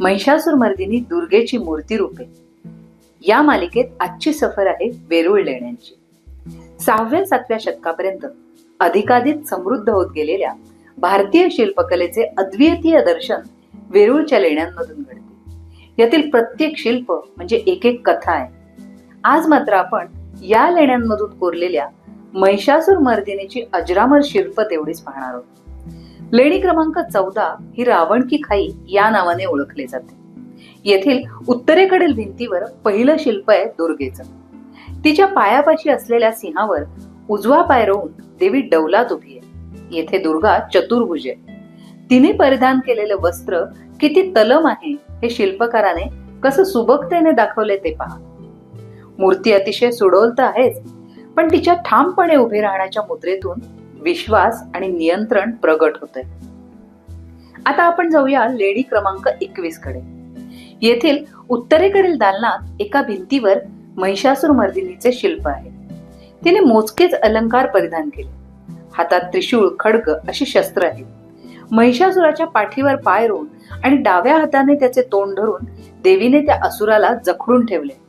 महिषासूर मर्दिनी दुर्गेची मूर्ती रूपे. या मालिकेत आजची सफर आहे वेरूळ लेण्यांची. सहाव्या सातव्या शतकापर्यंत अधिकाधिक समृद्ध होत गेलेल्या भारतीय शिल्पकलेचे अद्वितीय दर्शन वेरूळच्या लेण्यांमधून घडते. यातील प्रत्येक शिल्प म्हणजे एक एक कथा आहे. आज मात्र आपण या लेण्यांमधून कोरलेल्या महिषासूर मर्दिनीची अजरामर शिल्प तेवढीच पाहणार आहोत. लेणी क्रमांक चौदा ही रावण की खाई या नावाने ओळखले जाते. येथील उत्तरेकडील भिंतीवर पहिलं शिल्प आहे दुर्गेचं. तिच्या पायापाशी असलेल्या सिंहावर उजवा पाय रोवून देवी डौलात उभी आहे. येथे दुर्गा चतुर्भुज आहे. तिने परिधान केलेलं वस्त्र किती तलम आहे हे शिल्पकाराने कसं सुबकतेने दाखवले ते पहा. मूर्ती अतिशय सुडोल तर आहेच पण तिच्या ठामपणे उभे राहण्याच्या मुद्रेतून विश्वास आणि नियंत्रण प्रगट होते आता आपण जाऊया लेणी क्रमांक एकवीसकडे. येथील उत्तरेकडील दालनात एका भिंतीवर महिषासूर मर्दिनीचे शिल्प आहे. तिने मोजकेच अलंकार परिधान केले. हातात त्रिशूळ खडग अशी शस्त्र आहेत. महिषासुराच्या पाठीवर पाय रोवून आणि डाव्या हाताने त्याचे तोंड धरून देवीने त्या असुराला जखडून ठेवले.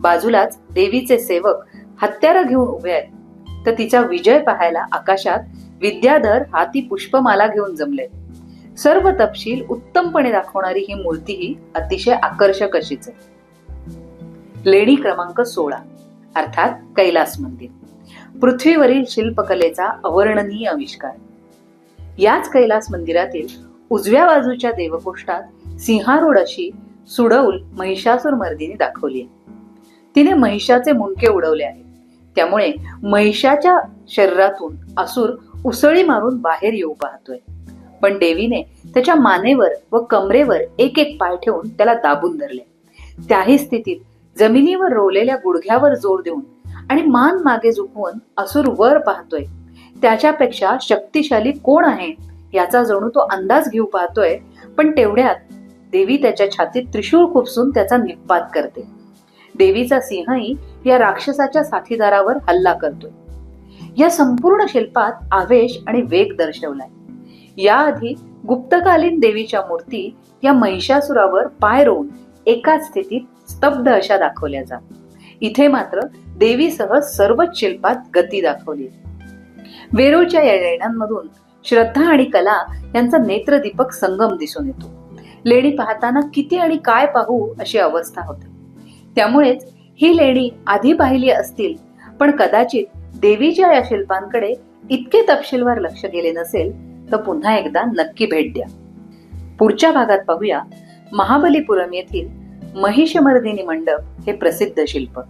बाजूलाच देवीचे सेवक हत्यारं घेऊन उभे आहेत. तर तिचा विजय पाहायला आकाशात विद्याधर हाती पुष्पमाला घेऊन जमले. सर्व तपशील उत्तमपणे दाखवणारी ही मूर्तीही अतिशय आकर्षक अशीच आहे. लेणी क्रमांक सोळा अर्थात कैलास मंदिर. पृथ्वीवरील शिल्पकलेचा अवर्णनीय आविष्कार. याच कैलास मंदिरातील उजव्या बाजूच्या देवकोष्ठात सिंहारूढ अशी सुडौल महिषासूर मर्दिनी दाखवली आहे. तिने महिषाचे मुंडके उडवले आहेत. त्यामुळे महिषाच्या शरीरातून असुर उसळी मारून बाहेर येऊ पाहतोय. पण देवीने त्याच्या मानेवर व कमरेवर एक एक पाय ठेवून त्याला दाबून धरले. त्याही स्थितीत जमिनीवर रोवलेल्या गुडघ्यावर जोर देऊन आणि मान मागे झुकवून असुर वर पाहतोय. त्याच्यापेक्षा शक्तिशाली कोण आहे याचा जणू तो अंदाज घेऊ पाहतोय पण तेवढ्यात देवी त्याच्या छातीत त्रिशूळ खुपसून त्याचा निपात करते. देवीचा सिंहही या राक्षसाच्या साथीदारावर हल्ला करतोय. या संपूर्ण शिल्पात आवेश आणि वेग दर्शवलाय. याआधी गुप्तकालीन देवीच्या मूर्ती या महिषासुरावर पाय रोवून एकाच स्थितीत स्तब्ध अशा दाखवल्या जात. इथे मात्र देवीसह सर्वच शिल्पात गती दाखवली. वेरूळच्या या लेण्यांमधून श्रद्धा आणि कला यांचा नेत्रदीपक संगम दिसून येतो. लेणी पाहताना किती आणि काय पाहू अशी अवस्था होते. त्यामुळेच ही लेणी आधी पाहिली असतील. पण कदाचित देवीच्या या शिल्पांकडे इतके तपशीलवार लक्ष गेले नसेल तर पुन्हा एकदा नक्की भेट द्या. पुढच्या भागात पाहूया महाबलीपुरम येथील महिषमर्दिनी मंडप हे प्रसिद्ध शिल्प.